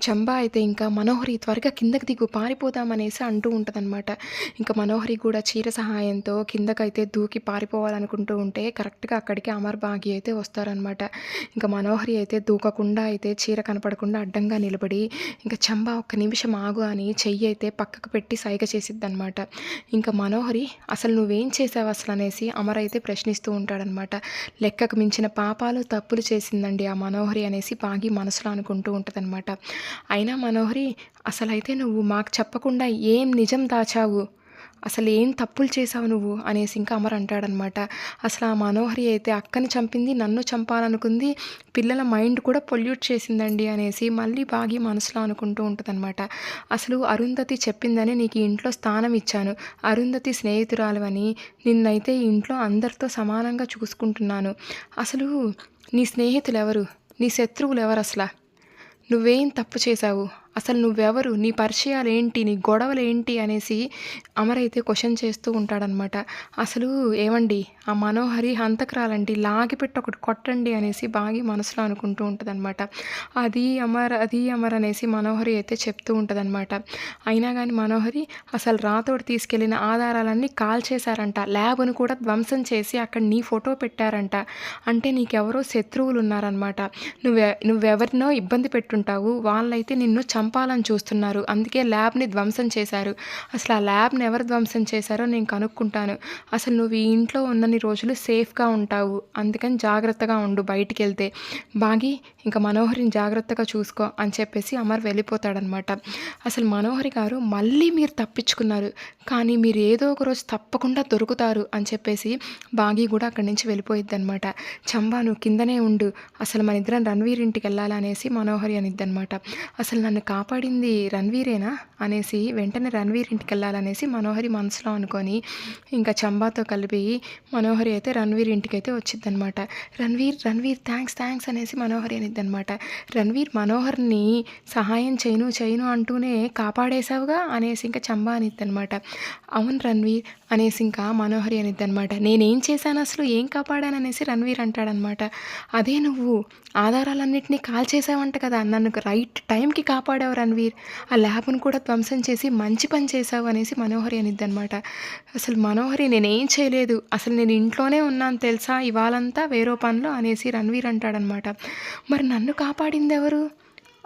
చంబా అయితే ఇంకా మనోహరి త్వరగా కిందకి దిగు పారిపోదామనేసి అంటూ ఉంటుందన్నమాట. ఇంకా మనోహరి కూడా చీర సహాయంతో కిందకైతే దూకి పారిపోవాలనుకుంటూ ఉంటే కరెక్ట్గా అక్కడికి అమర్ బాగి అయితే వస్తారనమాట ఇంకా మనోహరి అయితే దూకకుండా అయితే చీర కనపడకుండా అడ్డంగా నిలబడి ఇంకా చంబా ఒక్క నిమిషం ఆగు అని చెయ్యి అయితే పక్కకు పెట్టి సైగ చేసిద్దనమాట ఇంకా మనోహరి అసలు నువ్వేం చేసావు అసలు అనేసి అమర్ అయితే ప్రశ్నిస్తూ ఉంటాడనమాట లెక్కకు మించిన పాపాలు తప్పులు చేసిందండి ఆ మనోహరి అనేసి బాగి మనసులో అనుకుంటూ ఉంటుందన్నమాట. అయినా మనోహరి అసలైతే నువ్వు మాకు చెప్పకుండా ఏం నిజం దాచావు? అసలు ఏం తప్పులు చేసావు నువ్వు? అనేసి ఇంకా అమర్ అంటాడనమాట. అసలు ఆ మనోహరి అయితే అక్కని చంపింది నన్ను చంపాలనుకుంది పిల్లల మైండ్ కూడా పొల్యూట్ చేసిందండి అనేసి మళ్ళీ బాగి మనసులో అనుకుంటూ ఉంటుందన్నమాట అసలు అరుంధతి చెప్పిందని నీకు ఇంట్లో స్థానం ఇచ్చాను. అరుంధతి స్నేహితురాలు అని నిన్నైతే ఇంట్లో అందరితో సమానంగా చూసుకుంటున్నాను. అసలు నీ స్నేహితులు ఎవరు నీ శత్రువులు ఎవరు అసలు నువ్వేం తప్పు చేశావు? అసలు నువ్వెవరు? నీ పరిచయాలు ఏంటి నీ గొడవలు ఏంటి అనేసి అమరైతే క్వశ్చన్ చేస్తూ ఉంటాడనమాట. అసలు ఏమండి? ఆ మనోహరి హంతకురాలండి. లాగిపెట్టి ఒకటి కొట్టండి అనేసి బాగి మనసులో అనుకుంటూ ఉంటుందన్నమాట అది అమర్ అది అమర్ అనేసి మనోహరి అయితే చెప్తూ ఉంటుందన్నమాట అయినా కానీ మనోహరి అసలు రాతోడు తీసుకెళ్ళిన ఆధారాలన్నీ కాల్ చేశారంట ల్యాబ్ను కూడా ధ్వంసం చేసి అక్కడ నీ ఫోటో పెట్టారంట. అంటే నీకెవరో శత్రువులు ఉన్నారనమాట నువ్వె నువ్వెవరినో ఇబ్బంది పెట్టుంటావు. వాళ్ళైతే నిన్ను చం చంపాలని చూస్తున్నారు. అందుకే ల్యాబ్ని ధ్వంసం చేశారు. అసలు ఆ ల్యాబ్ని ఎవరు ధ్వంసం చేశారో నేను కనుక్కుంటాను. అసలు నువ్వు ఈ ఇంట్లో ఉన్నన్ని రోజులు సేఫ్గా ఉంటావు. అందుకని జాగ్రత్తగా ఉండు బయటికి వెళ్తే బాగి ఇంకా మనోహరిని జాగ్రత్తగా చూసుకో అని చెప్పేసి అమర్ వెళ్ళిపోతాడనమాట. అసలు మనోహరి గారు మళ్ళీ మీరు తప్పించుకున్నారు. కానీ మీరు ఏదో ఒక రోజు తప్పకుండా దొరుకుతారు అని చెప్పేసి బాగి కూడా అక్కడి నుంచి వెళ్ళిపోయిద్ది అనమాట చంబా నువ్వు కిందనే ఉండు. అసలు మన ఇద్దరం రణవీర్ ఇంటికి వెళ్ళాలనేసి మనోహరి అనిద్దనమాట. అసలు నన్ను కాపాడింది రణవీరేనా అనేసి వెంటనే రణవీర్ ఇంటికి వెళ్ళాలనేసి మనోహరి మనసులో అనుకొని ఇంకా చంబాతో కలిపి మనోహరి అయితే రణవీర్ ఇంటికి అయితే వచ్చిద్దనమాట రణవీర్ రణవీర్ థ్యాంక్స్ థ్యాంక్స్ అనేసి మనోహరి అనిద్దనమాట రణవీర్ మనోహర్ని సహాయం చేయను చేయను అంటూనే కాపాడేశావుగా అనేసి ఇంకా చంబా అనిద్దనమాట అవును రణవీర్ అనేసి ఇంకా మనోహరి అనిద్దనమాట నేనేం చేశాను అసలు? ఏం కాపాడాను అనేసి రణవీర్ అంటాడనమాట అదే నువ్వు ఆధారాలన్నింటినీ కాల్ చేసావంట కదా. నన్ను రైట్ టైంకి కాపాడావు రణవీర్? ఆ ల్యాబ్ను కూడా ధ్వంసం చేసి మంచి పని చేశావు అనేసి మనోహరి అనిద్దనమాట అసలు మనోహరి నేనేం చేయలేదు. అసలు నేను ఇంట్లోనే ఉన్నాను తెలుసా? ఇవాళంతా వేరో పనిలో అనేసి రణవీర్ అంటాడనమాట మరి నన్ను కాపాడింది ఎవరు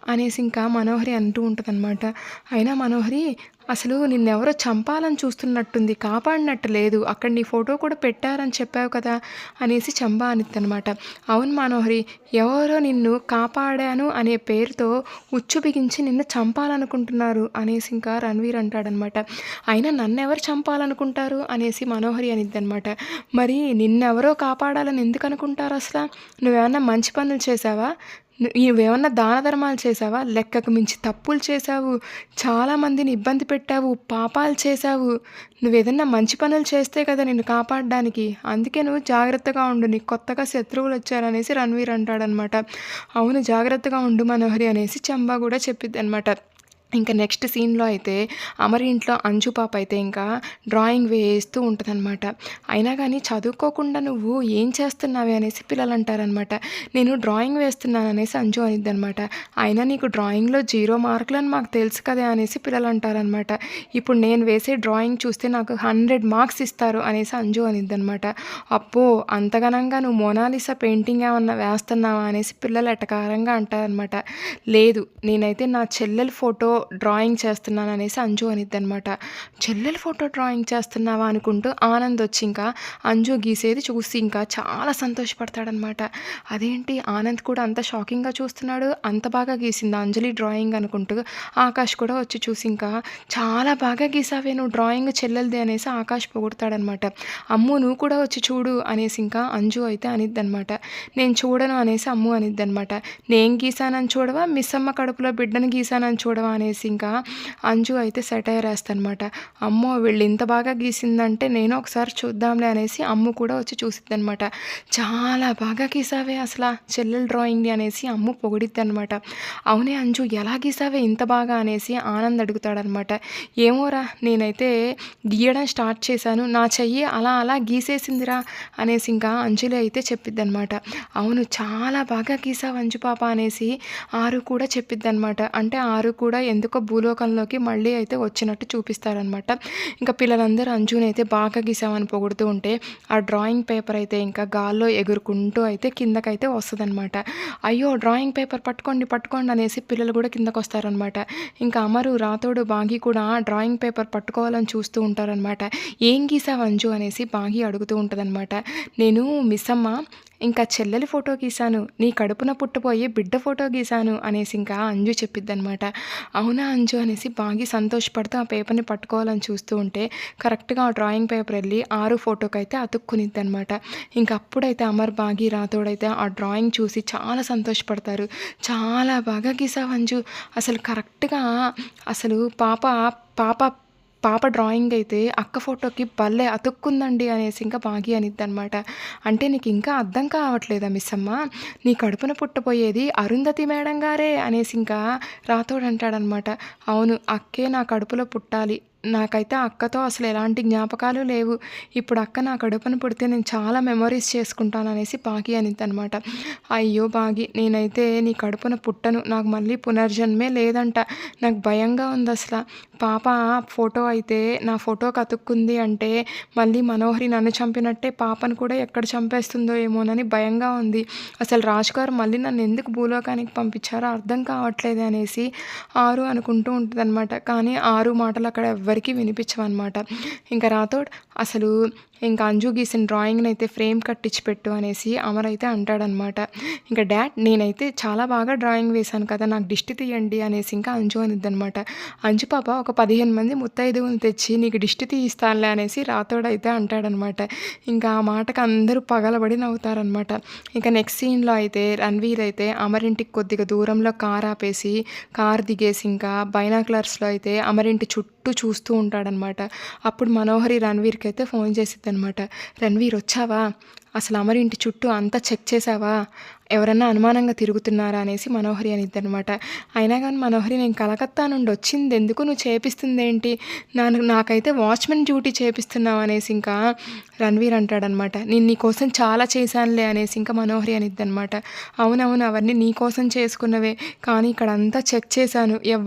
అనేసి ఇంకా మనోహరి అంటూ ఉంటుందన్నమాట. అయినా మనోహరి అసలు నిన్నెవరో చంపాలని చూస్తున్నట్టుంది కాపాడినట్టు లేదు. అక్కడ నీ ఫోటో కూడా పెట్టారని చెప్పావు కదా అనేసి చంబా అనిద్దనమాట అవును మనోహరి ఎవరో నిన్ను కాపాడాను అనే పేరుతో ఉచ్చు బిగించి నిన్ను చంపాలనుకుంటున్నారు అనేసి ఇంకా రణవీర్ అంటాడనమాట అయినా నన్ను ఎవరు చంపాలనుకుంటారు అనేసి మనోహరి అనిద్దనమాట మరి నిన్నెవరో కాపాడాలని ఎందుకు అనుకుంటారు అసలు? నువ్వేమన్నా మంచి పనులు చేసావా నువ్వేమన్నా దాన ధర్మాలు చేసావా లెక్కకు మించి తప్పులు చేసావు చాలామందిని ఇబ్బంది పెట్టావు. పాపాలు చేసావు నువ్వు ఏదన్నా మంచి పనులు చేస్తే కదా నిన్ను కాపాడడానికి. అందుకే నువ్వు జాగ్రత్తగా ఉండు. నీకు కొత్తగా శత్రువులు వచ్చారనేసి రణవీర్ అంటాడనమాట. అవును జాగ్రత్తగా ఉండు మనోహరి అనేసి చంబా కూడా చెప్పిద్ది అనమాట ఇంకా నెక్స్ట్ సీన్లో అయితే అమరి ఇంట్లో అంజు పాప అయితే ఇంకా డ్రాయింగ్ వేస్తూ ఉంటుందన్నమాట. అయినా కానీ చదువుకోకుండా నువ్వు ఏం చేస్తున్నావే అనేసి పిల్లలు అంటారనమాట నేను డ్రాయింగ్ వేస్తున్నాను అనేసి అంజు అనిద్ది అనమాట అయినా నీకు డ్రాయింగ్లో జీరో మార్కులు అని మాకు తెలుసు కదా అనేసి పిల్లలు అంటారనమాట ఇప్పుడు నేను వేసే డ్రాయింగ్ చూస్తే నాకు హండ్రెడ్ మార్క్స్ ఇస్తారు అనేసి అంజు అనిద్దనమాట అప్పో అంతగనంగా నువ్వు మోనాలిసా పెయింటింగ్ ఏమన్నా వేస్తున్నావా అనేసి పిల్లలు ఎటకారంగా అంటారనమాట లేదు నేనైతే నా చెల్లెల ఫోటో డ్రాయింగ్ చేస్తున్నాను అనేసి అంజు అనిద్ది అనమాట చెల్లెల ఫోటో డ్రాయింగ్ చేస్తున్నావా? అనుకుంటూ ఆనంద్ వచ్చి ఇంకా అంజు గీసేది చూసి ఇంకా చాలా సంతోషపడతాడనమాట అదేంటి? ఆనంద్ కూడా అంత షాకింగ్గా చూస్తున్నాడు. అంత బాగా గీసింది అంజలి డ్రాయింగ్ అనుకుంటూ ఆకాష్ కూడా వచ్చి చూసి ఇంకా చాలా బాగా గీసావే నువ్వు డ్రాయింగ్ చెల్లెలది అనేసి ఆకాష్ పొగుడతాడనమాట అమ్ము నువ్వు కూడా వచ్చి చూడు అనేసి ఇంకా అంజు అయితే అనిద్దనమాట నేను చూడను అనేసి అమ్ము అనిద్ది అనమాట నేను గీసానని చూడవా? మిస్ అమ్మ కడుపులో బిడ్డను గీసానని చూడవా? అనేసి అనేసి ఇంకా అంజు అయితే సెటైర్ వేస్తనమాట అమ్మో వీళ్ళు ఇంత బాగా గీసిందంటే నేను ఒకసారి చూద్దాంలే అనేసి అమ్ము కూడా వచ్చి చూసిద్ది అనమాట చాలా బాగా గీసావే అసలు చెల్లెలు డ్రాయింగ్ని అనేసి అమ్ము పొగిడిద్ది అనమాట అవునే అంజు ఎలా గీసావే ఇంత బాగా అనేసి ఆనంద్ అడుగుతాడనమాట. ఏమోరా నేనైతే గీయడం స్టార్ట్ చేశాను నా చెయ్యి అలా అలా గీసేసిందిరా అనేసి ఇంకా అంజలి అయితే చెప్పిద్ది అనమాట అవును చాలా బాగా గీసావు అంజు పాప అనేసి ఆరు కూడా చెప్పిద్ది అనమాట అంటే ఆరు కూడా ఎందుకో భూలోకంలోకి మళ్ళీ అయితే వచ్చినట్టు చూపిస్తారనమాట ఇంకా పిల్లలందరూ అంజుని అయితే బాగా గీసామని పొగుడుతూ ఉంటే ఆ డ్రాయింగ్ పేపర్ అయితే ఇంకా గాల్లో ఎగురుకుంటూ అయితే కిందకైతే వస్తుందన్నమాట. అయ్యో డ్రాయింగ్ పేపర్ పట్టుకోండి పట్టుకోండి అనేసి పిల్లలు కూడా కిందకు వస్తారనమాట ఇంకా అమరు రాతోడు బాగి కూడా డ్రాయింగ్ పేపర్ పట్టుకోవాలని చూస్తూ ఉంటారనమాట ఏం గీసావు అంజు? అనేసి బాగి అడుగుతూ ఉంటుందన్నమాట. నేను మిస్ అమ్మ ఇంకా చెల్లెలి ఫోటో గీశాను నీ కడుపున పుట్టపోయి బిడ్డ ఫోటో గీశాను అనేసి ఇంకా అంజు చెప్పిద్దనమాట అవునా అంజు అనేసి బాగి సంతోషపడుతూ ఆ పేపర్ని పట్టుకోవాలని చూస్తూ ఉంటే కరెక్ట్గా ఆ డ్రాయింగ్ పేపర్ వెళ్ళి ఆరు ఫోటోకి అయితే అతుక్కునిద్ది అనమాట ఇంకా అప్పుడైతే అమర్ బాగి రాతోడైతే ఆ డ్రాయింగ్ చూసి చాలా సంతోషపడతారు. చాలా బాగా గీసావు అంజు. అసలు కరెక్ట్గా అసలు పాప పాప పాప డ్రాయింగ్ అయితే అక్క ఫోటోకి భలే అతుక్కుందండి అనేసి ఇంకా బాగి అనిద్ది అనమాట అంటే నీకు ఇంకా అర్థం కావట్లేదా మిస్ అమ్మ నీ కడుపున పుట్టపోయేది అరుంధతి మేడం గారే అనేసి ఇంకా రాతోడు అంటాడనమాట అవును అక్కే నా కడుపులో పుట్టాలి. నాకైతే అక్కతో అసలు ఎలాంటి జ్ఞాపకాలు లేవు. ఇప్పుడు అక్క నా కడుపును పుడితే నేను చాలా మెమరీస్ చేసుకుంటాను అనేసి బాగి అనిద్ది అనమాట అయ్యో బాగి నేనైతే నీ కడుపున పుట్టను నాకు మళ్ళీ పునర్జన్మే లేదంట. నాకు భయంగా ఉంది అసలు పాప ఫోటో అయితే నా ఫోటో కతుక్కుంది అంటే మళ్ళీ మనోహరి నన్ను చంపినట్టే పాపను కూడా ఎక్కడ చంపేస్తుందో ఏమోనని భయంగా ఉంది. అసలు రాజుగారు మళ్ళీ నన్ను ఎందుకు భూలోకానికి పంపించారో అర్థం కావట్లేదు అనేసి ఆరు అనుకుంటూ ఉంటుంది కానీ ఆరు మాటలు అక్కడ ఎవ్వరికీ వినిపించవన్నమాట. ఇంకా రాతోడ్ అసలు ఇంకా అంజు గీసిన డ్రాయింగ్ని అయితే ఫ్రేమ్ కట్టించి పెట్టు అనేసి అమర్ అయితే అంటాడనమాట. ఇంకా డాడ్ నేనైతే చాలా బాగా డ్రాయింగ్ వేశాను కదా నాకు దిష్టి తీయండి అనేసి ఇంకా అంజు అనిద్దనమాట. అంజు పాప ఒక పదిహేను మంది ముత్తైదువుని తెచ్చి నీకు దిష్టి తీయిస్తానులే అనేసి రాతోడైతే అంటాడనమాట. ఇంకా ఆ మాటకు అందరూ పగలబడి నవ్వుతారనమాట. ఇంకా నెక్స్ట్ సీన్లో అయితే రణ్వీర్ అయితే అమరింటికి కొద్దిగా దూరంలో కార్ ఆపేసి కార్ దిగేసి ఇంకా బైనాక్లర్స్లో అయితే అమరింటి చుట్టూ చూస్తూ ఉంటాడనమాట. అప్పుడు మనోహరి రణ్వీర్కి అయితే ఫోన్ చేసి అనమాట రణ్వీర్ వచ్చావా? అసలు అమరింటి చుట్టూ అంతా చెక్ చేసావా ఎవరన్నా అనుమానంగా తిరుగుతున్నారా? అనేసి మనోహరి అనిద్దనమాట అయినా కానీ మనోహరి నేను కలకత్తా నుండి వచ్చింది ఎందుకు? నువ్వు చేపిస్తుంది ఏంటి నాకు నాకైతే వాచ్మెన్ డ్యూటీ చేపిస్తున్నావు అనేసి ఇంకా రణ్వీర్ అంటాడనమాట నేను నీకోసం చాలా చేశానులే అనేసి ఇంకా మనోహరి అనిద్దనమాట అవునవును అవన్నీ నీకోసం చేసుకున్నవే. కానీ ఇక్కడ అంతా చెక్ చేశాను. ఎవ